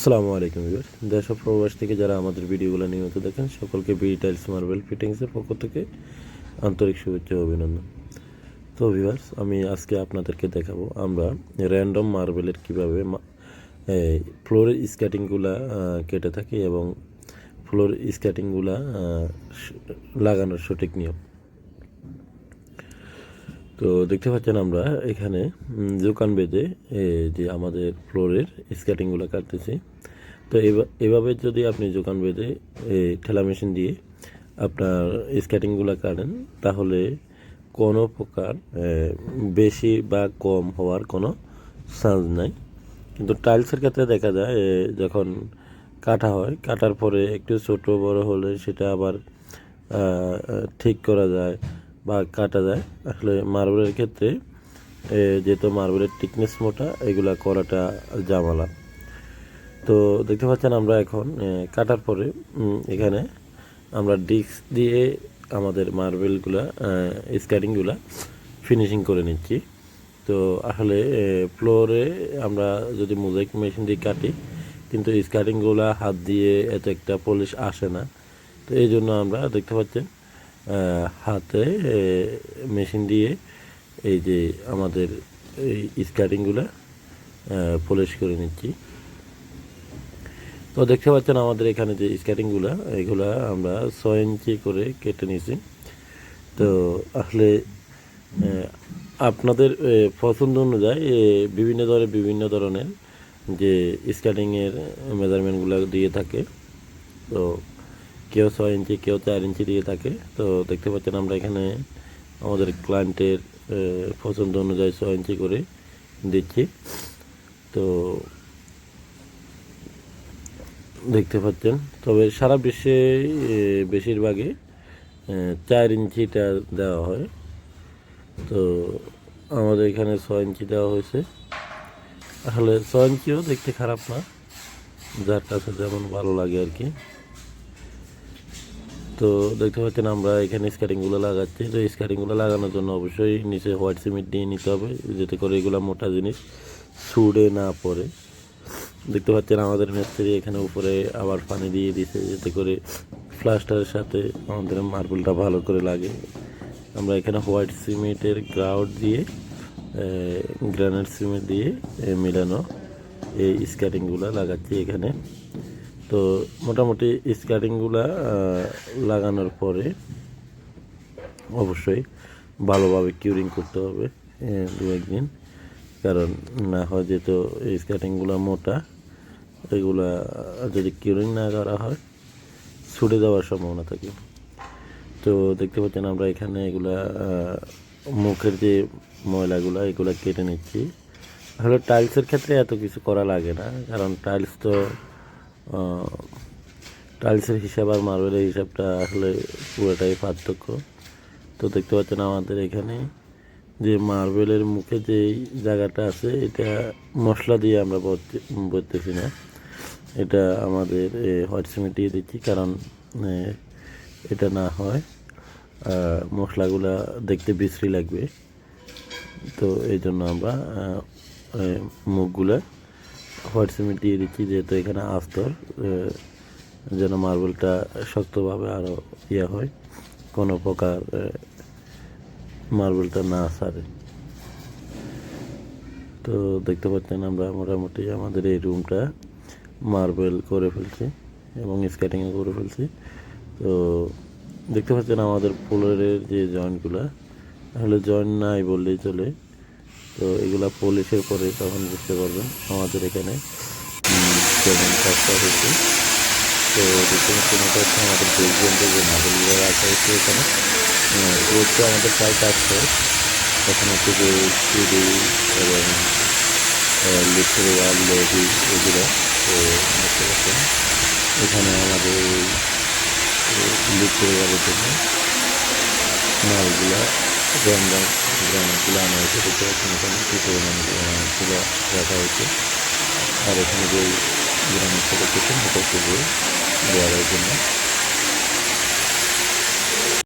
আসসালামু আলাইকুম ভিউয়ার দেশ প্রবাস থেকে যারা আমাদের ভিডিওগুলো নিয়মিত দেখেন, সকলকে বি টাইলস মার্বেল ফিটিংসের পক্ষ থেকে আন্তরিক শুভেচ্ছা অভিনন্দন। তো ভিউয়ার্স, আমি আজকে আপনাদেরকে দেখাবো আমরা র্যান্ডম মার্বেলের কীভাবে ফ্লোরের স্কেটিংগুলা কেটে থাকি এবং ফ্লোর স্কেটিংগুলা লাগানোর সঠিক নিয়ম। তো দেখতে পাচ্ছেন আমরা এখানে দোকান বেঁধে যে আমাদের ফ্লোরের স্কেটিংগুলো কাটতেছি। তো এভাবে যদি আপনি দোকান বেঁধে ঠেলা মেশিন দিয়ে আপনার স্কেটিংগুলো কাটেন, তাহলে কোনো প্রকার বেশি বা কম হওয়ার কোনো চান্স নাই। কিন্তু টাইলসের ক্ষেত্রে দেখা যায় যখন কাটা হয়, কাটার পরে একটু ছোট বড় হলে সেটা আবার ঠিক করা যায়। বা কাটা যায়। আসলে মার্বেলের ক্ষেত্রে যেহেতু মার্বেলের টিকনেস মোটা, এগুলা করাটা জামালা তো দেখতে পাচ্ছেন আমরা এখন কাটার পরে এখানে আমরা ডিস্ক দিয়ে আমাদের মার্বেলগুলা স্কেটিংগুলা ফিনিশিং করে নিচ্ছি। তো আসলে ফ্লোরে আমরা যদি মোজাইক মেশিন দিয়ে কাটি, কিন্তু স্কার্টিংগুলো হাত দিয়ে এত একটা পলিশ আসে না। তো এই জন্য আমরা দেখতে পাচ্ছেন হাতে মেশিন দিয়ে এই যে আমাদের এই স্কার্টিংগুলো পলিশ করে নিচ্ছি। তো দেখতে পাচ্ছেন আমাদের এখানে যে স্কেটিংগুলো এগুলা আমরা ছয় ইঞ্চি করে কেটে নিয়েছি। তো আসলে আপনাদের পছন্দ অনুযায়ী বিভিন্ন ধরনের বিভিন্ন ধরনের যে স্কেটিংয়ের মেজারমেন্টগুলো দিয়ে থাকে। তো কেউ ছয় ইঞ্চি, কেউ চার ইঞ্চি দিয়ে থাকে তো দেখতে পাচ্ছেন আমরা এখানে আমাদের ক্লায়েন্টের পছন্দ অনুযায়ী ছয় ইঞ্চি করে দিচ্ছি। তো দেখতে পাচ্ছেন, তবে সারা বিশ্বে বেশিরভাগই চার ইঞ্চিটা দেওয়া হয়। তো আমাদের এখানে ছয় ইঞ্চি দেওয়া হয়েছে। আসলে ছয় ইঞ্চিও দেখতে খারাপ না, যার কাছে যেমন ভালো লাগে আর কি। তো দেখতে পাচ্ছেন আমরা এখানে স্কারিংগুলো লাগাচ্ছি। তো স্কারিংগুলো লাগানোর জন্য অবশ্যই নিচে হোয়াইট সিমেন্ট দিয়ে নিতে হবে, যাতে করে এগুলো মোটা জিনিস ছুড়ে না পড়ে। দেখতে পাচ্ছেন আমাদের মিস্ত্রি এখানে উপরে আবার পানি দিয়ে দিছে, যাতে করে প্লাস্টারের সাথে আমাদের মার্বেলটা ভালো করে লাগে। আমরা এখানে হোয়াইট সিমেন্টের গ্রাউড দিয়ে গ্রানাইট সিমেন্ট দিয়ে মিলানো এই স্কাটিংগুলো লাগাচ্ছি এখানে। তো মোটামুটি স্কাটিংগুলা লাগানোর পরে অবশ্যই ভালোভাবে কিউরিং করতে হবে দু একদিন। কারণ না হয় যেহেতু এই স্কাটিংগুলো মোটা, এগুলা যদি কিউরিং না করা হয়, ছুটে যাওয়ার সম্ভাবনা থাকে। তো দেখতে পাচ্ছেন আমরা এখানে এগুলা মুখের যে ময়লাগুলা, এগুলা কেটে নিচ্ছি। আসলে টাইলসের ক্ষেত্রে এত কিছু করা লাগে না, কারণ টাইলস তো টাইলসের হিসাব আর মার্বেলের হিসাবটা আসলে পুরোটাই পার্থক্য। তো দেখতে পাচ্ছেন আমাদের এখানে যে মার্বেলের মুখে যে জায়গাটা আছে, এটা মশলা দিয়ে আমরা ভরতে- ভরতেছি না। এটা আমাদের হোয়াইট সিমেন্ট দিয়ে দিচ্ছি কারণ এটা না হয়। মশলাগুলা দেখতে বিশ্রী লাগবে। তো এই জন্য আমরা মুখগুলা হোয়াইট সিমেন্ট দিয়ে দিচ্ছি, যেহেতু এখানে আস্তর যেন মার্বেলটা শক্তভাবে আরও ইয়ে হয়, কোনো প্রকার মার্বেলটা না সারে। তো দেখতে পাচ্ছেন আমরা মোটামুটি আমাদের এই রুমটা মার্বেল করে ফেলছি এবং স্কেটিংও করে ফেলছি। তো দেখতে পাচ্ছেন আমাদের ফ্লোরের যে জয়েন্টগুলো, তাহলে জয়েন্ট নাই বললেই চলে। তো এগুলা পলিশের পরে তখন বুঝতে পারবেন আমাদের এখানে কেমন কাজটা হয়েছে। তো হচ্ছে আমাদের বেসমেন্টে যে মার্বেলগুলো রাখা হয়েছে এখানে হচ্ছে আমাদের প্রায় কাজ করে। তখন হচ্ছে যে সিঁড়ি এবং লিফটের ওয়াল লেডি এগুলো, তো দেখতে পাচ্ছেন, এখানে আমাদের লিফটের ওয়ালের জন্য মালগুলো আনা হয়েছে, দেখতে পাচ্ছেন এখানে কী পরিমাণ রাখা হয়েছে। আর এখানে যে গ্রামের ছোটো এটা মোটর যে দেওয়ালের জন্য